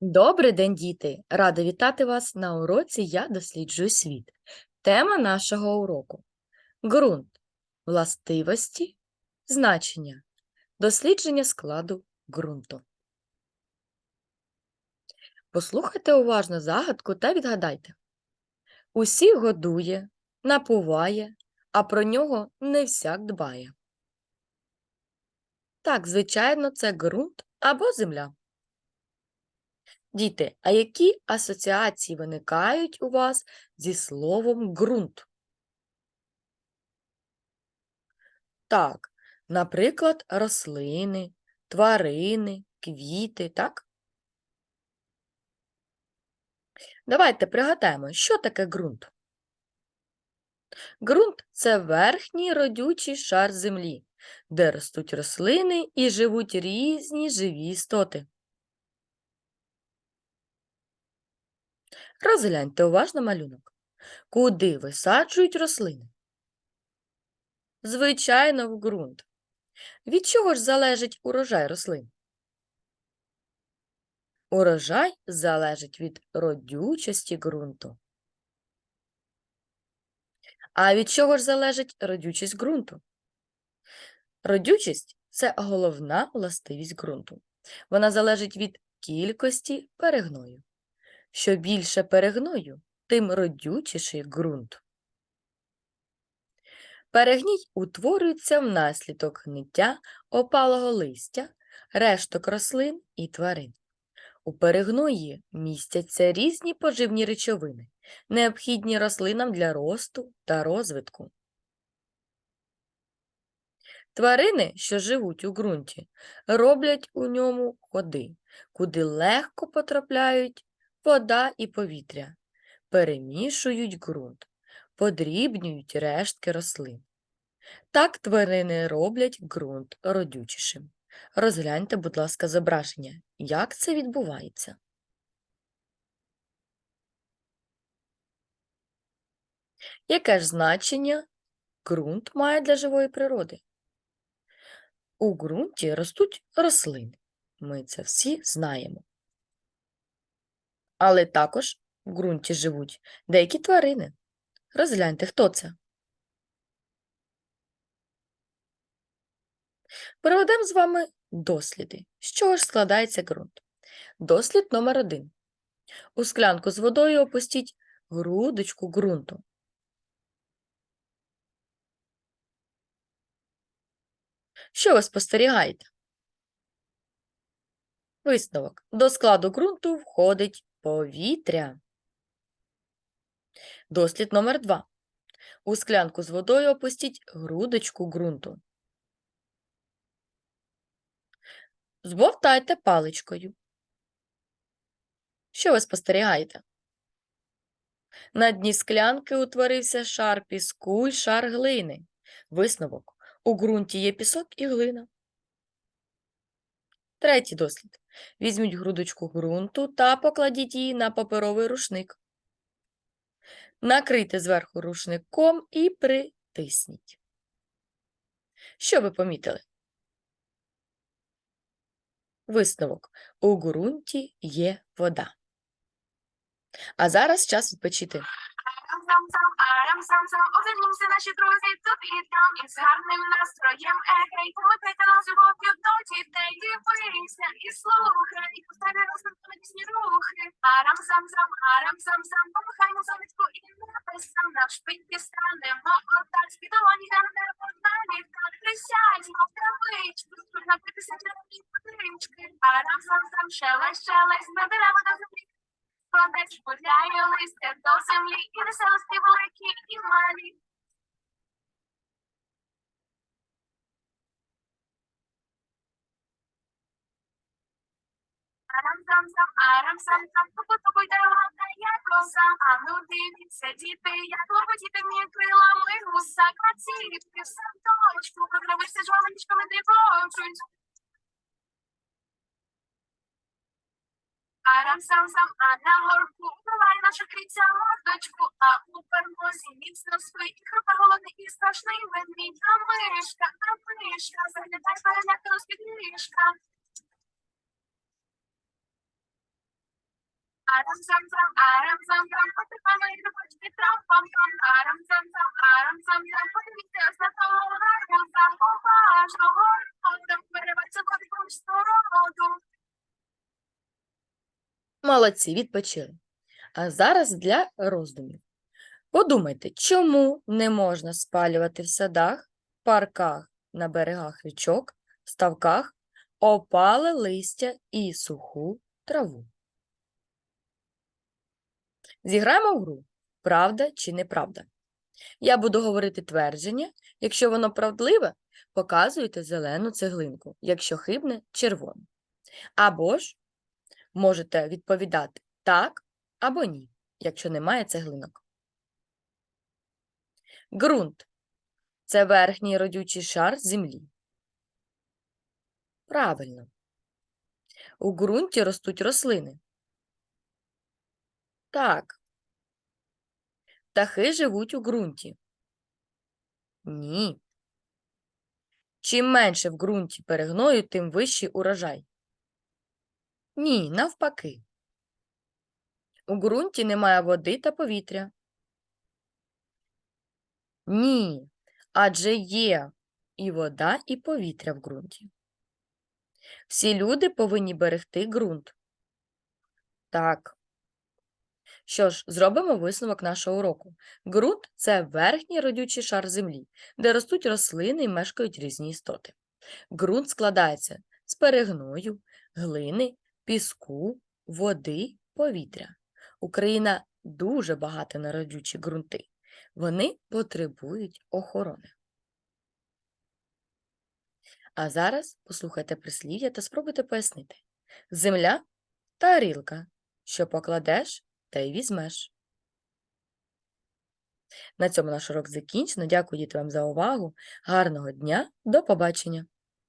Добрий день, діти! Рада вітати вас на уроці Я досліджую світ. Тема нашого уроку ґрунт, властивості, значення, дослідження складу ґрунту. Послухайте уважно загадку та відгадайте. Усіх годує, напуває, а про нього не всяк дбає. Так, звичайно, це ґрунт або земля. Діти, а які асоціації виникають у вас зі словом ґрунт? Так, наприклад, рослини, тварини, квіти, так? Давайте пригадаємо, що таке ґрунт. Ґрунт – це верхній родючий шар землі, де ростуть рослини і живуть різні живі істоти. Розгляньте уважно малюнок. Куди висаджують рослини? Звичайно, в ґрунт. Від чого ж залежить урожай рослин? Урожай залежить від родючості ґрунту. А від чого ж залежить родючість ґрунту? Родючість це головна властивість ґрунту. Вона залежить від кількості перегною. Що більше перегною, тим родючіший ґрунт. Перегній утворюється внаслідок гниття опалого листя, решток рослин і тварин. У перегної містяться різні поживні речовини, необхідні рослинам для росту та розвитку. Тварини, що живуть у ґрунті, роблять у ньому ходи, куди легко потрапляють вода і повітря, перемішують ґрунт, подрібнюють рештки рослин. Так тварини роблять ґрунт родючішим. Розгляньте, будь ласка, зображення, як це відбувається. Яке ж значення ґрунт має для живої природи? У ґрунті ростуть рослини. Ми це всі знаємо. Але також в ґрунті живуть деякі тварини. Розгляньте, хто це. Проведемо з вами досліди. З чого ж складається ґрунт? Дослід номер один. У склянку з водою опустіть грудочку ґрунту. Що ви спостерігаєте? Висновок. До складу ґрунту входить повітря. Дослід номер 2. У склянку з водою опустіть грудочку ґрунту. Збовтайте паличкою. Що ви спостерігаєте? На дні склянки утворився шар піску й шар глини. Висновок. У ґрунті є пісок і глина. Третій дослід. Візьміть грудочку ґрунту та покладіть її на паперовий рушник. Накрийте зверху рушником і притисніть. Що ви помітили? Висновок. У ґрунті є вода. А зараз час відпочити. Арам-сам-сам, арам-сам-сам, наші друзі. Тут і там із гарним настроєм. Егей, помикай канал з любов'ю до дітей, дивися і слухай, і повторяй наступні пісні рухи. Арам-сам-сам, арам-сам-сам, помахаймо сонечку і небесам, навшпиньки станемо. Отак, з долоні гарне подалі, так присядьмо в травичку, тут напитися червоні водички. Арам-сам-сам, шелесть, шелесть, на дерева до землі. Складець гуляє листя до землі, і веселості великі і малі. Арам-сам-сам, арам-сам-сам, тупо-тупо йде лапка, як коса. А ну дивіться, діти, як турботіти вміють крилами гуса. Крацівки в садочку, покривишся жвавичками дивочуть. Арам-сам-сам, а на горку буває наша криця мордочку, а у пермозі міцно спить, хропа голодний і страшний ведмідь, а мишка, а мишка, заглядай перелякано з-під ліжка. арам зам зам, арам зам зам, потихами грибочки трам пам пам, арам зам зам, арам зам зам, подивіться ось на того гарбуза, поважного, там переваться в сторону. Молодці, відпочили. А зараз для роздумів. Подумайте, чому не можна спалювати в садах, парках, на берегах річок, ставках, опале листя і суху траву. Зіграємо в гру правда чи неправда. Я буду говорити твердження. Якщо воно правдливе, показуєте зелену цеглинку, якщо хибне червону. Або ж можете відповідати так або ні, якщо немає цеглинок. Ґрунт це верхній родючий шар землі. Правильно. У ґрунті ростуть рослини. Так. Птахи живуть у ґрунті. Ні. Чим менше в ґрунті перегною, тим вищий урожай. Ні, навпаки. У ґрунті немає води та повітря. Ні, адже є і вода, і повітря в ґрунті. Всі люди повинні берегти ґрунт. Так. Що ж, зробимо висновок нашого уроку. Ґрунт – це верхній родючий шар землі, де ростуть рослини і мешкають різні істоти. Ґрунт складається з перегною, глини, піску, води, повітря. Україна дуже багата на родючі ґрунти. Вони потребують охорони. А зараз послухайте прислів'я та спробуйте пояснити. Земля – тарілка, що покладеш, та й візьмеш. На цьому наш урок закінчено. Дякую діти вам за увагу. Гарного дня. До побачення.